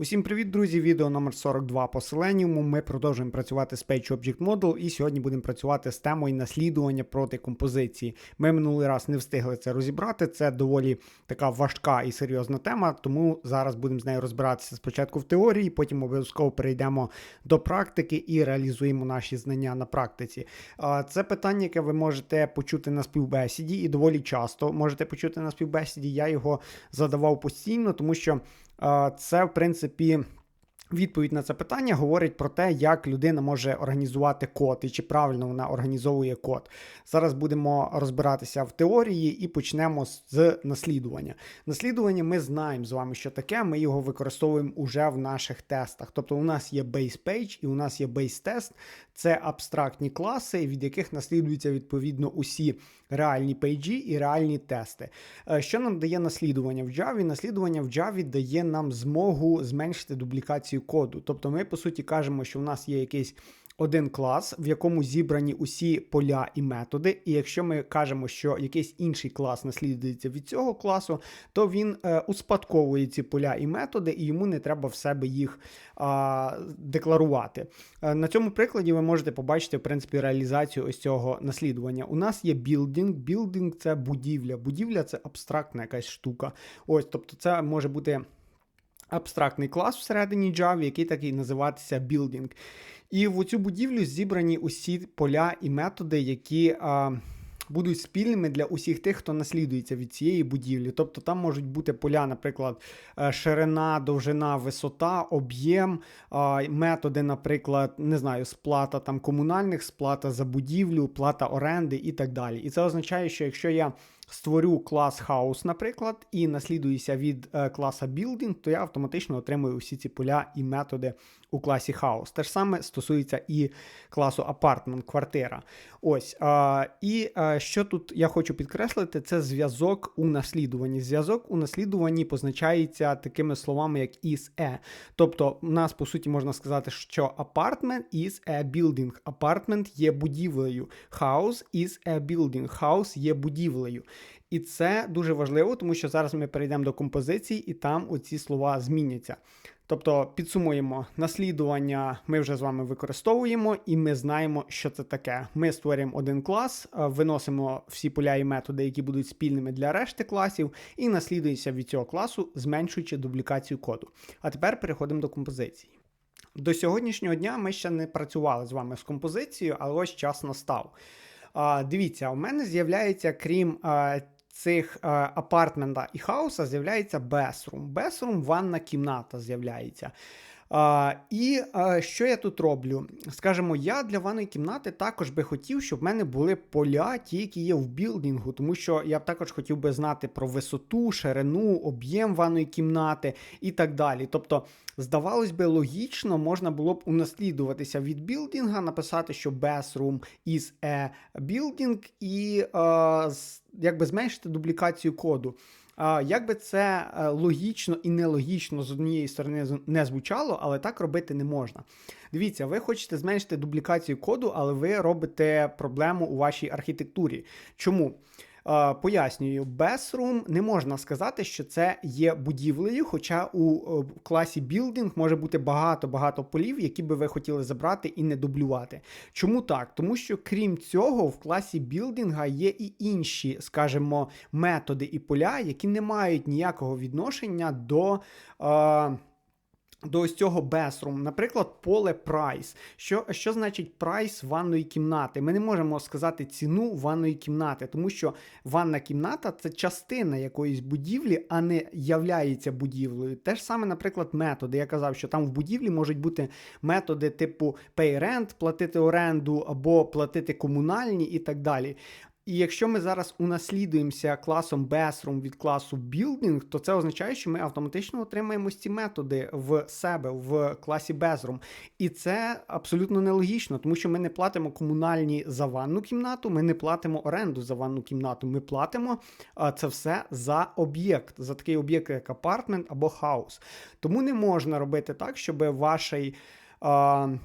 Усім привіт, друзі! Відео номер 42 по Selenium. Ми продовжуємо працювати з Page Object Model і сьогодні будемо працювати з темою наслідування проти композиції. Ми минулий раз не встигли це розібрати. Це доволі така важка і серйозна тема, тому зараз будемо з нею розбиратися спочатку в теорії, потім обов'язково перейдемо до практики і реалізуємо наші знання на практиці. Це питання, яке ви можете почути на співбесіді, і доволі часто можете почути на співбесіді. Я його задавав постійно, тому що. Це, в принципі, відповідь на це питання говорить про те, як людина може організувати код і чи правильно вона організовує код. Зараз будемо розбиратися в теорії і почнемо з наслідування. Наслідування ми знаємо з вами, що таке. Ми його використовуємо уже в наших тестах. Тобто, у нас є base page і у нас є base test. Це абстрактні класи, від яких наслідуються відповідно усі реальні пейджі і реальні тести. Е, що нам дає наслідування в Java? Наслідування в Java дає нам змогу зменшити дублікацію коду. Тобто ми, по суті, кажемо, що в нас є якийсь один клас, в якому зібрані усі поля і методи. І якщо ми кажемо, що якийсь інший клас наслідується від цього класу, то він е, успадковує ці поля і методи, і йому не треба в себе їх е, декларувати. Е, на цьому прикладі ви можете побачити в принципі реалізацію ось цього наслідування. У нас є білдинг. Білдинг це будівля. Будівля це абстрактна якась штука. Ось, тобто, це може бути. Абстрактний клас всередині Java, який такий називатися building. І в цю будівлю зібрані усі поля і методи, які а, будуть спільними для усіх тих, хто наслідується від цієї будівлі. Тобто там можуть бути поля, наприклад, е, ширина, довжина, висота, об'єм, методи, наприклад, не знаю, сплата там комунальних, сплата за будівлю, плата оренди і так далі. І це означає, що якщо я створю клас House, наприклад, і наслідуюся від е, класа Building, то я автоматично отримую усі ці поля і методи у класі House. Те ж саме стосується і класу Apartment, квартира. Ось. І а, що тут я хочу підкреслити, це зв'язок у наслідуванні. Зв'язок у наслідуванні позначається такими словами, як is a. Тобто, у нас, по суті, можна сказати, що apartment is a building. Apartment є будівлею. House is a building. House є будівлею. І це дуже важливо, тому що зараз ми перейдемо до композиції, і там оці слова зміняться. Тобто підсумуємо, наслідування ми вже з вами використовуємо, і ми знаємо, що це таке. Ми створюємо один клас, е, виносимо всі поля і методи, які будуть спільними для решти класів, і наслідується від цього класу, зменшуючи дублікацію коду. А тепер переходимо до композиції. До сьогоднішнього дня ми ще не працювали з вами з композицією, але ось час настав. Дивіться, у мене з'являється, крім цих е, апартмента і хауса з'являється бесрум. Бесрум – ванна кімната з'являється. А, І а, що я тут роблю? Скажімо, я для ванної кімнати також би хотів, щоб в мене були поля, ті, які є в білдингу, тому що я б також хотів би знати про висоту, ширину, об'єм ванної кімнати і так далі. Тобто, здавалось би, логічно, можна було б унаслідуватися від білдинга, написати, що bathroom is a building, і а, якби зменшити дублікацію коду. Як би це е, логічно і нелогічно з однієї сторони не звучало, але так робити не можна. Дивіться, ви хочете зменшити дублікацію коду, але ви робите проблему у вашій архітектурі. Чому? Пояснюю, Bathroom не можна сказати, що це є будівлею, хоча у класі Building може бути багато-багато полів, які би ви хотіли забрати і не дублювати. Чому так? Тому що крім цього, в класі білдинга є і інші, скажімо, методи і поля, які не мають ніякого відношення до. Е до ось цього Bathroom, наприклад, поле Price. Що що значить прайс ванної кімнати? Ми не можемо сказати ціну ванної кімнати, тому що ванна кімната це частина якоїсь будівлі, а не являється будівлею. Те ж саме, наприклад, методи. Я казав, що там в будівлі можуть бути методи типу pay rent, платити оренду або платити комунальні і так далі. І якщо ми зараз унаслідуємося класом Bathroom від класу Building, то це означає, що ми автоматично отримаємо ці методи в себе в класі Bathroom. І це абсолютно нелогічно, тому що ми не платимо комунальні за ванну кімнату, ми не платимо оренду за ванну кімнату. Ми платимо це все за об'єкт, за такий об'єкт, як апартмент або хаус. Тому не можна робити так, щоб вашій а,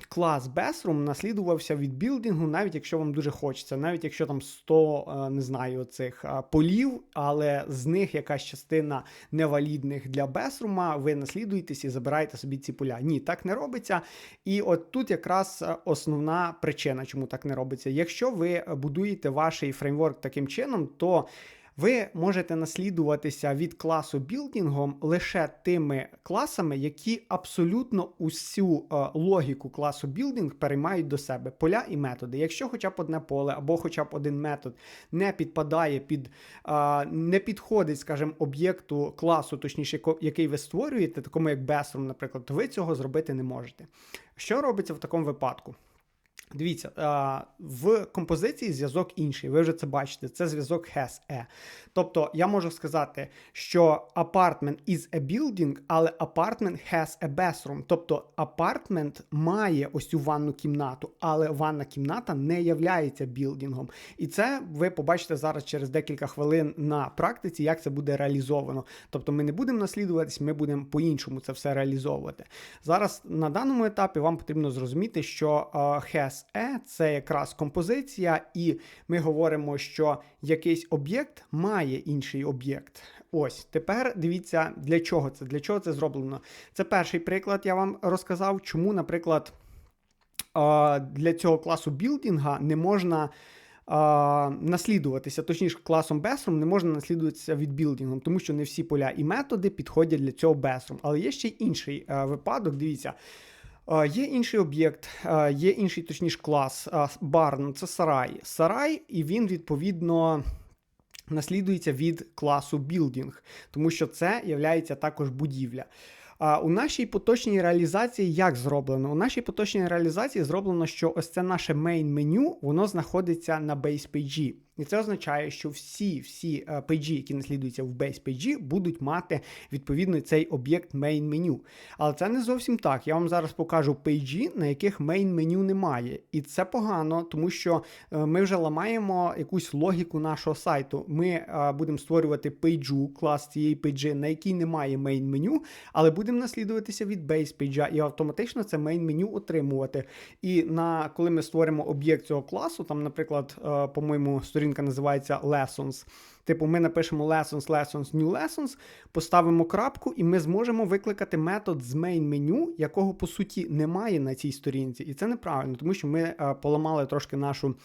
клас Bassroom наслідувався від білдингу, навіть якщо вам дуже хочеться, навіть якщо там 100, не знаю, цих полів, але з них якась частина невалідних для Bassroom, ви наслідуєтесь і забираєте собі ці поля. Ні, так не робиться. І от тут якраз основна причина, чому так не робиться. Якщо ви будуєте ваш фреймворк таким чином, то ви можете наслідуватися від класу білдингом лише тими класами, які абсолютно усю е, логіку класу білдинг переймають до себе поля і методи. Якщо хоча б одне поле або хоча б один метод не підпадає під, е, не підходить, скажімо, об'єкту класу, точніше, який ви створюєте, такому як Bassroom, наприклад, то ви цього зробити не можете. Що робиться в такому випадку? Дивіться, в композиції зв'язок інший. Ви вже це бачите. Це зв'язок has a. Тобто я можу сказати, що apartment is a building, але apartment has a bathroom. Тобто apartment має ось цю ванну кімнату, але ванна кімната не являється білдингом. І це ви побачите зараз через декілька хвилин на практиці, як це буде реалізовано. Тобто ми не будемо наслідуватись, ми будемо по-іншому це все реалізовувати. Зараз на даному етапі вам потрібно зрозуміти, що has E це якраз композиція, і ми говоримо, що якийсь об'єкт має інший об'єкт. Ось тепер дивіться, для чого це? Для чого це зроблено? Це перший приклад, я вам розказав, чому, наприклад, для цього класу білдинга не можна. Наслідуватися, точніше, класом Bassroom не можна наслідуватися від білдингом, тому що не всі поля і методи підходять для цього Bassroom. Але є ще інший випадок. Дивіться, Є інший об'єкт, є інший, точніше, клас. Барн це сарай. Сарай, і він відповідно. Наслідується від класу building, тому що це є також будівля. А у нашій поточній реалізації як зроблено? У нашій поточній реалізації зроблено, що ось це наше main меню, воно знаходиться на page. І це означає, що всі всі е, пейджі, які наслідуються в base page, будуть мати відповідно цей об'єкт main меню. Але це не зовсім так. Я вам зараз покажу пейджі, на яких main меню немає. І це погано, тому що е, ми вже ламаємо якусь логіку нашого сайту. Ми е, будемо створювати пейджу, клас цієї пейджі, на якій немає main меню, але будемо наслідуватися від base пейджа і автоматично це main меню отримувати. І на коли ми створимо об'єкт цього класу, там, наприклад, по-моєму, сторінка називається Lessons. Типу, ми напишемо lessons, lessons, new lessons, поставимо крапку, і ми зможемо викликати метод з main меню, якого по суті немає на цій сторінці. І це неправильно, тому що ми е, поламали трошки нашу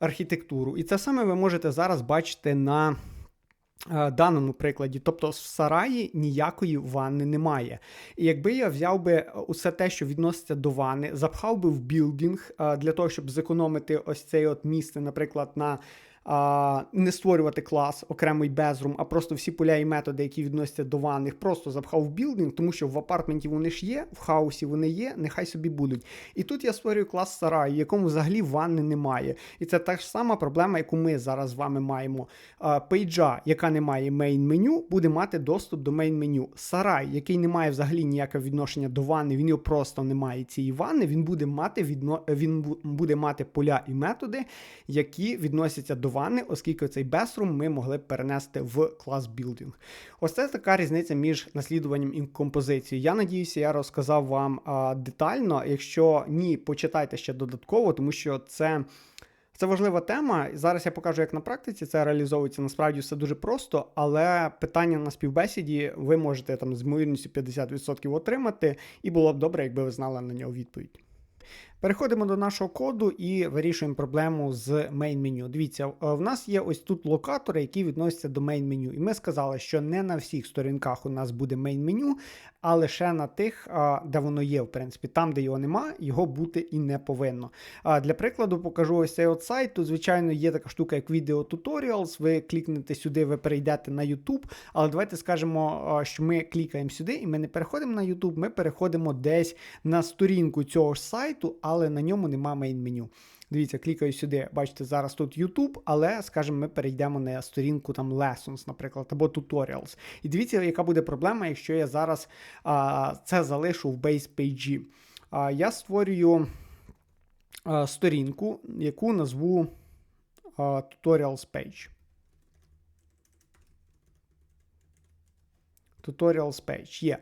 архітектуру. І це саме ви можете зараз бачити на. Е, даному прикладі, тобто в сараї ніякої ванни немає. І якби я взяв би усе те, що відноситься до ванни, запхав би в білдинг е, для того, щоб зекономити ось цей от місце, наприклад, на а, не створювати клас окремий безрум, а просто всі поля і методи, які відносяться до ванних, просто запхав в білдинг, тому що в апартменті вони ж є, в хаосі вони є, нехай собі будуть. І тут я створюю клас сараю, в якому взагалі ванни немає. І це та ж сама проблема, яку ми зараз з вами маємо. Пейджа, яка не має мейн меню, буде мати доступ до мейн меню. Сарай, який не має взагалі ніякого відношення до ванни, він його просто не має цієї ванни, він буде мати відно... він буде мати поля і методи, які відносяться до ванни, оскільки цей Bathroom ми могли б перенести в клас Building. Ось це така різниця між наслідуванням і композицією. Я надіюся, я розказав вам а, детально. Якщо ні, почитайте ще додатково, тому що це. Це важлива тема. Зараз я покажу, як на практиці це реалізовується. Насправді все дуже просто, але питання на співбесіді ви можете там з ймовірністю 50% отримати, і було б добре, якби ви знали на нього відповідь. Переходимо до нашого коду і вирішуємо проблему з main меню. Дивіться, е, в нас є ось тут локатори, які відносяться до main меню. І ми сказали, що не на всіх сторінках у нас буде main меню, а лише на тих, де воно є, в принципі, там, де його нема, його бути і не повинно. Для прикладу, покажу ось цей от сайт. Тут, звичайно, є така штука, як Video Tutorials. Ви клікнете сюди, ви перейдете на YouTube. Але давайте скажемо, що ми клікаємо сюди, і ми не переходимо на YouTube, ми переходимо десь на сторінку цього ж сайту, але на ньому нема мейн меню. Дивіться, клікаю сюди. Бачите, зараз тут YouTube, але, скажімо, ми перейдемо на сторінку там Lessons, наприклад, або Tutorials. І дивіться, яка буде проблема, якщо я зараз а, це залишу в base page. А, Я створюю а, сторінку, яку назву а, Tutorials Page. Tutorials page є.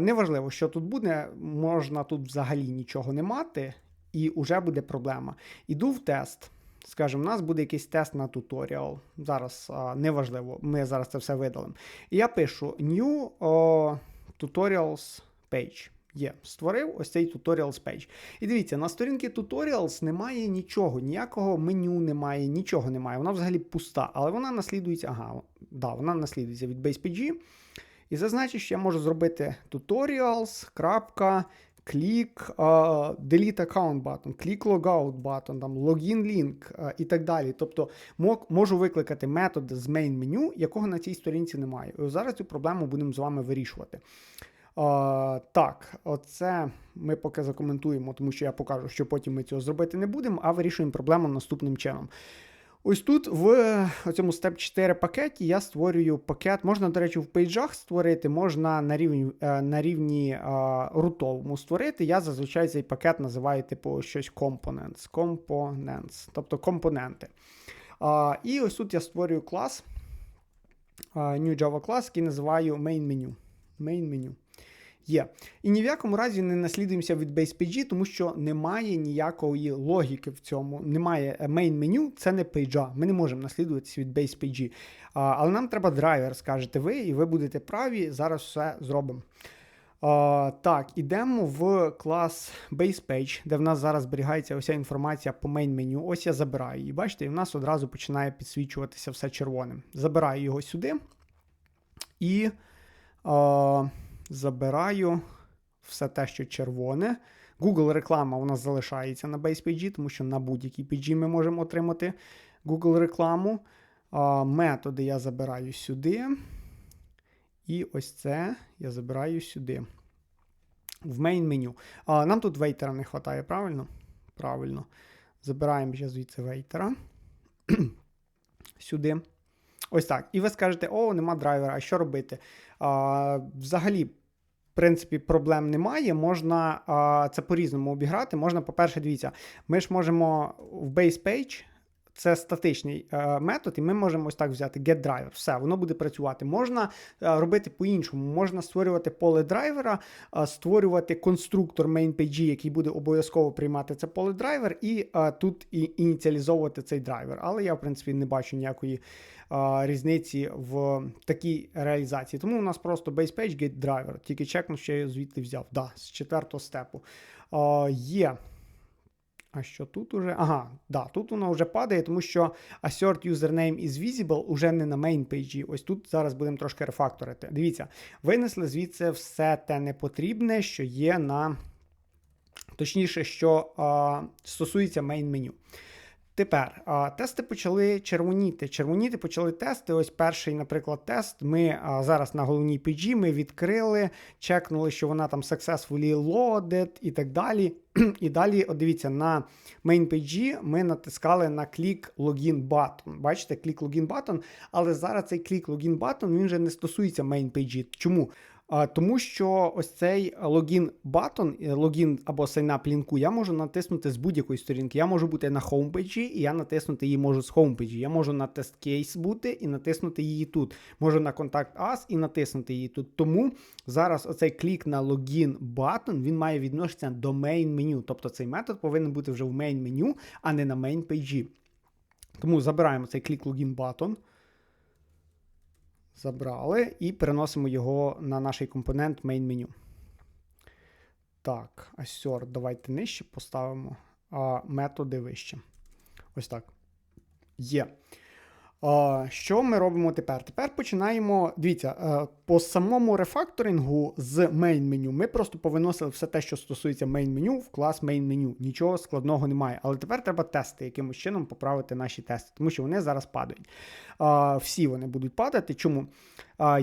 Неважливо, що тут буде, можна тут взагалі нічого не мати, і вже буде проблема. Іду в тест. Скажімо, у нас буде якийсь тест на туторіал. Зараз неважливо, ми зараз це все видалимо. І я пишу New о, Tutorials Page. Є, створив ось цей Tutorials Page. І дивіться, на сторінці Tutorials немає нічого, ніякого меню немає, нічого немає. Вона взагалі пуста, але вона наслідується. Ага, да, вона наслідується від BasePG. І значить, що я можу зробити tutorials. Клік, uh, delete account button, клік logout button, там login link uh, і так далі. Тобто можу викликати метод з main меню, якого на цій сторінці немає. І зараз цю проблему будемо з вами вирішувати. Uh, так, оце ми поки закоментуємо, тому що я покажу, що потім ми цього зробити не будемо, а вирішуємо проблему наступним чином. Ось тут в цьому Step 4 пакеті я створюю пакет. Можна, до речі, в пейджах створити, можна на рівні е, на рівні а, рутовому створити. Я зазвичай цей пакет називаю типу щось components, components, тобто компоненти. А, І ось тут я створюю клас, New Java клас, який називаю main menu. Main menu є. І ні в якому разі не наслідуємося від BasePG, тому що немає ніякої логіки в цьому. Немає main меню, це не пейджа. Ми не можемо наслідуватися від BasePG. Але нам треба драйвер, скажете ви, і ви будете праві. Зараз все зробимо. Так, ідемо в клас BasePage, де в нас зараз зберігається вся інформація по main меню. Ось я забираю її. Бачите, і в нас одразу починає підсвічуватися все червоним. Забираю його сюди. І забираю все те, що червоне. Google реклама у нас залишається на BasePG, тому що на будь-якій PG ми можемо отримати Google рекламу. Методи я забираю сюди. І ось це я забираю сюди. В main меню. Нам тут вейтера не вистачає, правильно? Правильно. Забираємо ще звідси вейтера. сюди. Ось так. І ви скажете, о, нема драйвера, а що робити? А, Взагалі, в принципі, проблем немає. Можна а, це по-різному обіграти. Можна, по-перше, дивіться, ми ж можемо в base page, це статичний е, метод, і ми можемо ось так взяти getDriver. Все, воно буде працювати. Можна е, робити по-іншому. Можна створювати поле драйвера, е, створювати конструктор MainPG, який буде обов'язково приймати це поле драйвер, і тут і ініціалізовувати цей драйвер. Але я, в принципі, не бачу ніякої різниці в такій реалізації. Тому у нас просто base page get driver. Тільки чекну, що я звідти взяв. Да, з четвертого степу. Є. А що тут уже? Ага, да, тут воно вже падає, тому що assert username is visible уже не на main page. Ось тут зараз будемо трошки рефакторити. Дивіться, винесли звідси все те непотрібне, що є на. Точніше, що а, стосується main меню. Тепер а, тести почали червоніти. Червоніти почали тести. Ось перший, наприклад, тест. Ми а, зараз на головній PG ми відкрили, чекнули, що вона там successfully loaded і так далі. І далі, от дивіться, на main PG ми натискали на клік login button. Бачите, клік login button, але зараз цей клік login button він вже не стосується main PG. Чому? Тому що ось цей логін батон, логін або сайнап лінку, я можу натиснути з будь-якої сторінки. Я можу бути на хоумпейджі, і я натиснути її можу з хоумпейджі. Я можу на тест кейс бути і натиснути її тут. Можу на контакт Us і натиснути її тут. Тому зараз оцей клік на логін батон він має відношення до main меню. Тобто цей метод повинен бути вже в main меню, а не на main пейджі. Тому забираємо цей клік логін батон. Забрали і переносимо його на наш компонент main menu. Так, assert давайте нижче поставимо, а методи вище. Ось так. Є. Що ми робимо тепер? Тепер починаємо. Дивіться, е, по самому рефакторингу з main меню ми просто повиносили все те, що стосується main меню в клас main меню. Нічого складного немає. Але тепер треба тести, якимось чином поправити наші тести, тому що вони зараз падають. Всі вони будуть падати. Чому?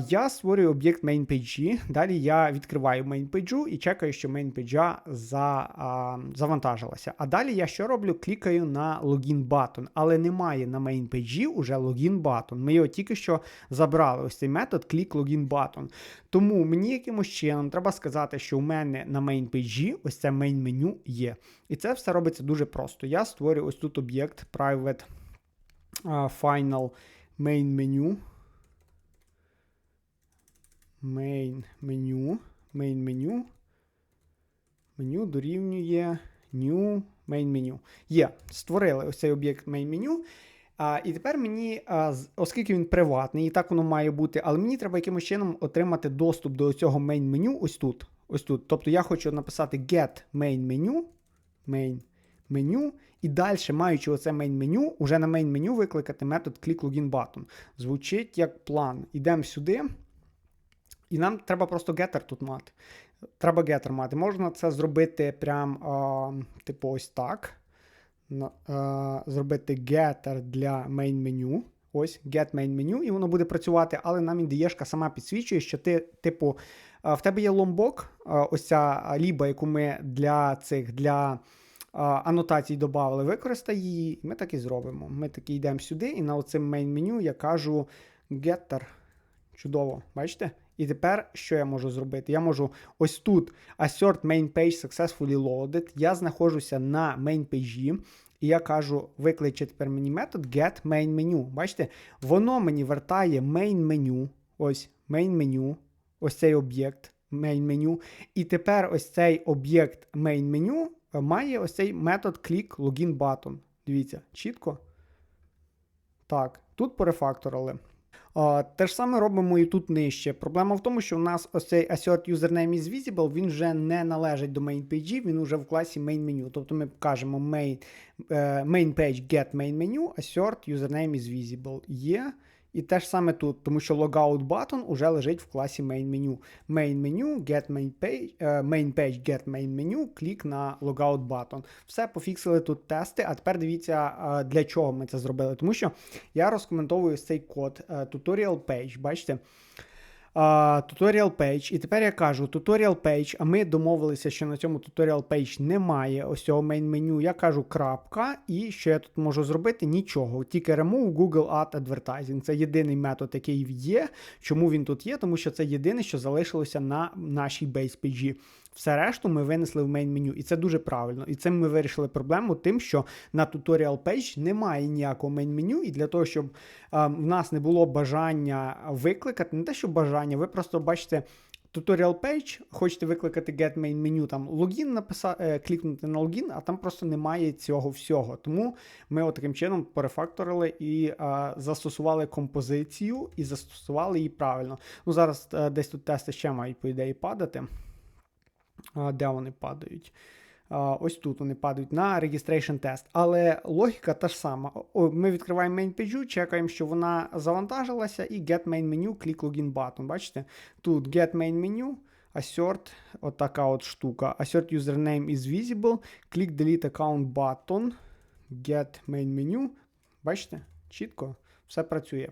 Я створюю об'єкт MainPage, далі я відкриваю MainPage і чекаю, що MainPage за, завантажилася. А далі я що роблю? Клікаю на логін батон, але немає на MainPage уже логін батон. Ми його тільки що забрали. Ось цей метод клік логін батон. Тому мені якимось чином треба сказати, що у мене на MainPage ось це main меню є. І це все робиться дуже просто. Я створюю ось тут об'єкт private final main menu. Main меню. Main меню. Меню дорівнює new main меню. Є, створили ось цей об'єкт main меню. А, і тепер мені, а, оскільки він приватний, і так воно має бути, але мені треба якимось чином отримати доступ до цього main меню ось тут. Ось тут. Тобто я хочу написати get main меню. Main меню. І далі, маючи оце main меню, уже на main меню викликати метод click login button. Звучить як план. Ідемо сюди. І нам треба просто getter тут мати. Треба getter мати. Можна це зробити прям, а, типу, ось так. Зробити getter для main меню. Ось get main меню, і воно буде працювати, але нам індієшка сама підсвічує, що ти, типу, в тебе є ломбок, ось ця ліба, яку ми для цих для анотацій додали, використай її, ми так і зробимо. Ми таки йдемо сюди, і на оцим main меню я кажу getter. Чудово, бачите? І тепер що я можу зробити? Я можу ось тут assert main page successfully loaded. Я знаходжуся на main page, і я кажу, викличе тепер мені метод get main menu. Бачите? Воно мені вертає main menu. Ось main menu, ось цей об'єкт main menu. І тепер ось цей об'єкт main menu має ось цей метод click login button. Дивіться, чітко. Так, тут порефакторили. Те ж саме робимо і тут нижче. Проблема в тому, що в нас ось цей assert username is visible, він вже не належить до main page, він вже в класі main menu. Тобто ми кажемо main, е, main page get main menu, assert username is visible. Є. І те ж саме тут, тому що logout button уже лежить в класі main menu. Main menu, get main page, е, main page, get main menu, клік на logout button. Все, пофіксили тут тести. А тепер дивіться, е, для чого ми це зробили. Тому що я розкоментовую цей код е, tutorial page, бачите? Tutorial page. І тепер я кажу tutorial page, а ми домовилися, що на цьому tutorial page немає ось цього main меню. Я кажу крапка, і що я тут можу зробити? Нічого. Тільки remove Google Ad Advertising. Це єдиний метод, який є. Чому він тут є? Тому що це єдине, що залишилося на нашій base page. Все решту ми винесли в main меню, і це дуже правильно. І цим ми вирішили проблему тим, що на tutorial page немає ніякого main меню, і для того, щоб е, в нас не було бажання викликати, не те, що бажання, ви просто бачите. Tutorial page, хочете викликати get main menu, там логін написати, е, клікнути на логін, а там просто немає цього всього. Тому ми таким чином перефакторили і е, застосували композицію і застосували її правильно. Ну зараз е, десь тут тести ще мають, по ідеї, падати. Де вони падають? Ось тут вони падають на registration тест. Але логіка та ж сама. Ми відкриваємо main page, чекаємо, що вона завантажилася, і get main menu, click login button. Бачите? Тут get main menu, assert, отака от штука. Assert username is visible, click delete account button, get main menu. Бачите? Чітко все працює.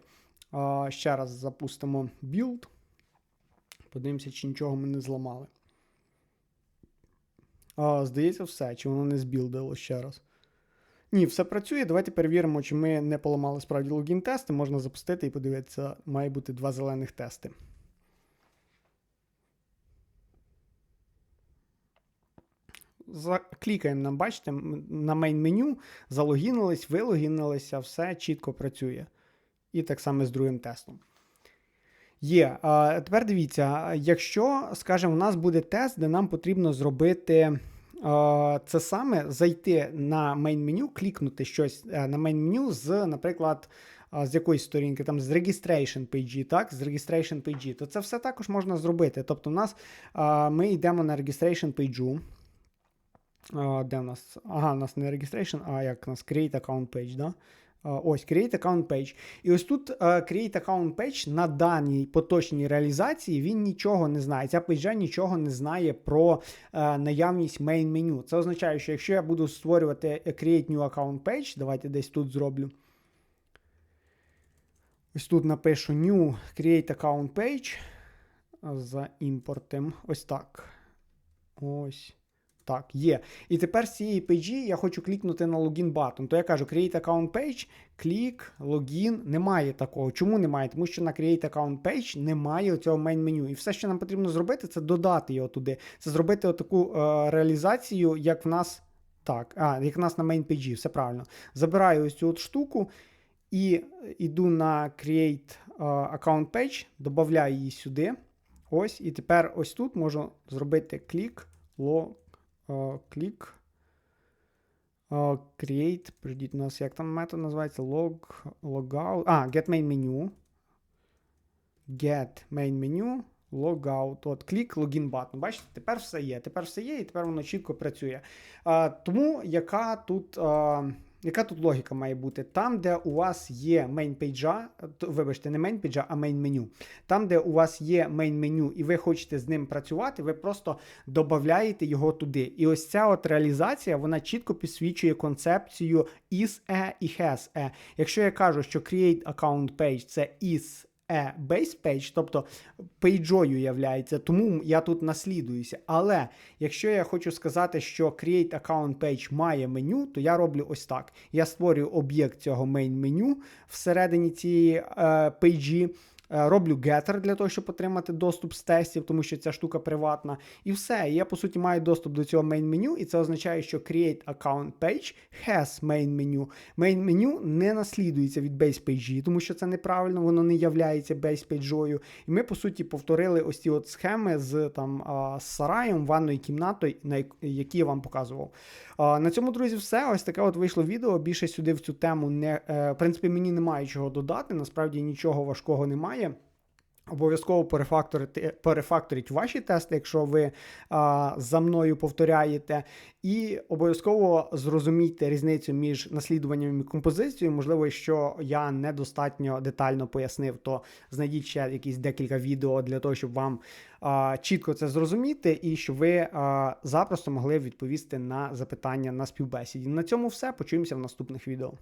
Ще раз запустимо build. Подивимося, чи нічого ми не зламали. А, Здається, все. Чи воно не збілдило ще раз. Ні, все працює. Давайте перевіримо, чи ми не поламали справді логін тести. Можна запустити і подивитися, має бути два зелених тести. Клікаємо нам, бачите, на мейн меню, залогінились, вилогінилися, все чітко працює. І так само з другим тестом. Є. Тепер дивіться, якщо, скажімо, у нас буде тест, де нам потрібно зробити це саме, зайти на main меню, клікнути щось е, на main меню з, наприклад, з якоїсь сторінки, там з registration page, так, з registration page, то це все також можна зробити. Тобто, у нас ми йдемо на registration page. Де у нас? Ага, у нас не registration, а як у нас create account page, да? Ось Create Account Page. І ось тут Create Account Page на даній поточній реалізації він нічого не знає. Ця пейджа нічого не знає про наявність main меню. Це означає, що якщо я буду створювати Create New Account Page, давайте десь тут зроблю. Ось тут напишу New Create Account Page. За імпортом. Ось так. Ось. Так, є. І тепер з цієї пейджі я хочу клікнути на логін button. То я кажу Create Account Page, клік, логін. Немає такого. Чому немає? Тому що на Create Account Page немає цього main меню. І все, що нам потрібно зробити, це додати його туди. Це зробити таку е, реалізацію, як в нас. Так, а, як в нас на main пейджі, все правильно. Забираю ось цю от штуку і йду на Create uh, Account Page, додаю її сюди. Ось, і тепер ось тут можу зробити клік, лог, клік. Create, прийдіть у нас, як там метод називається? Log, logout. А, get main menu. Get main menu, logout. От клік, login button. Бачите, тепер все є. Тепер все є, і тепер воно чітко працює. Тому яка тут. А, яка тут логіка має бути? Там, де у вас є мейн-пейджа, вибачте, не мейн-пейджа, а мейн-меню. Там, де у вас є мейн-меню, і ви хочете з ним працювати, ви просто додаєте його туди. І ось ця от реалізація, вона чітко підсвічує концепцію is e і has e. Якщо я кажу, що create account page це is a base page, тобто пейджою являється, тому я тут наслідуюся. Але якщо я хочу сказати, що create account page має меню, то я роблю ось так. Я створюю об'єкт цього main меню всередині цієї е, пейджі. Е, Роблю getter для того, щоб отримати доступ з тестів, тому що ця штука приватна. І все. Я, по суті, маю доступ до цього main меню, і це означає, що create account page has main menu. Main меню не наслідується від base page, тому що це неправильно, воно не являється base пейджою. І ми, по суті, повторили ось ці от схеми з там з сараєм, ванною кімнатою, на які я вам показував. На цьому, друзі, все. Ось таке от вийшло відео. Більше сюди в цю тему не е, в принципі мені немає чого додати. Насправді нічого важкого немає. Обов'язково перефакторити, перефакторіть ваші тести, якщо ви а, за мною повторяєте, і обов'язково зрозумійте різницю між наслідуванням і композицією. Можливо, що я недостатньо детально пояснив, то знайдіть ще якісь декілька відео для того, щоб вам а, чітко це зрозуміти, і щоб ви а, запросто могли відповісти на запитання на співбесіді. На цьому все. Почуємося в наступних відео.